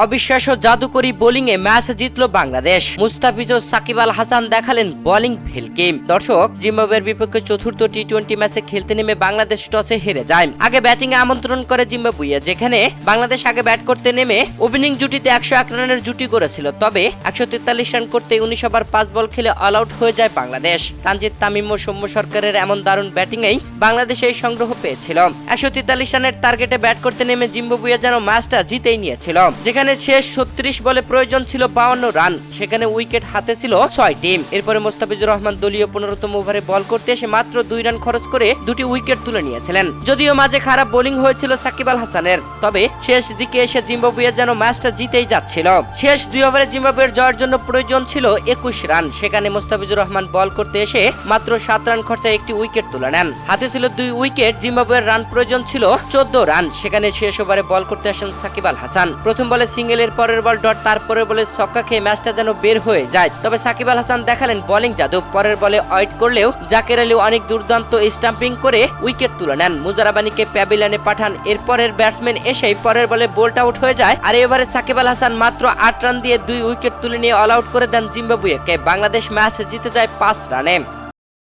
অবিশ্বাস্য জাদুকরি বোলিংয়ে ম্যাচ জিতল বাংলাদেশ। মুস্তাফিজ ও সাকিব আল হাসান দেখালেন বোলিং ভেলকে। দর্শক, জিম্বাবুয়ের বিপক্ষে চতুর্থ টি টোয়েন্টি ম্যাচে খেলতে নেমে বাংলাদেশ টসে হেরে যায়। আগে ব্যাটিং এ আমন্ত্রণ করে জিম্বাবুয়ে, যেখানে বাংলাদেশ আগে ব্যাট করতে নেমে ওপেনিং জুটিতে একশো এক রানের জুটি করেছিল। তবে একশো তেতাল্লিশ রান করতে উনিশ ওভার পাঁচ বল খেলে অল আউট হয়ে যায় বাংলাদেশ। তানজিদ তামিম ও সৌম্য সরকারের এমন দারুণ ব্যাটিংয়েই বাংলাদেশ এই সংগ্রহ পেয়েছিল। একশো তেতাল্লিশ রানের টার্গেটে ব্যাট করতে নেমে জিম্বাবুয়ে যেন ম্যাচটা জিতেই নিয়েছিল। যেখানে শেষ ছত্রিশ বলে প্রয়োজন ছিল বাউন্ন রান। সেখানে উইকেট হাতে ছিল ছয় টিম। এরপরে মোস্তাফিজুর রহমান দলীয় পনেরোতম ওভারে বল করতে এসে মাত্র দুই রান খরচ করে দুটি উইকেট তুলে নিয়েছিলেন। যদিও মাঝে খারাপ বোলিং হয়েছিল সাকিব আল হাসানের, তবে শেষ দিকে এসে জিম্বাবুয়ে যেন ম্যাচটা জিতেই যাচ্ছিল। শেষ দুই ওভারে জিম্বাবুয়ের জয়ের জন্য প্রয়োজন ছিল একুশ রান। সেখানে মোস্তাফিজুর রহমান বল করতে এসে মাত্র সাত রান খরচায় একটি উইকেট তুলে নেন। হাতে ছিল দুই উইকেট, জিম্বাবুয়ের রান প্রয়োজন ছিল চোদ্দ রান। সেখানে শেষ ওভারে বল করতে আসেন সাকিব আল হাসান। প্রথম বলে সিঙ্গেলের পরের বল ডট, তারপরের বলে ছক্কা খেয়ে ম্যাচটা যেন বের হয়ে যায়। তবে সাকিব আল হাসান দেখালেন বোলিং জাদু পরের বলে ওয়েট করলেও জাকের আলী অনেক দুর্দান্ত স্টাম্পিং করে উইকেট তুলে নেন। মুজারাবানিকে প্যাভিলিয়নে পাঠান। এরপরের ব্যাটসম্যান এসেই পরের বলে বোল্ট আউট হয়ে যায়। আর এবারে সাকিব আল হাসান মাত্র আট রান দিয়ে দুই উইকেট তুলে নিয়ে অল আউট করে দেন জিম্বাবুয়েকে। বাংলাদেশ ম্যাচ জিতে যায় পাঁচ রানে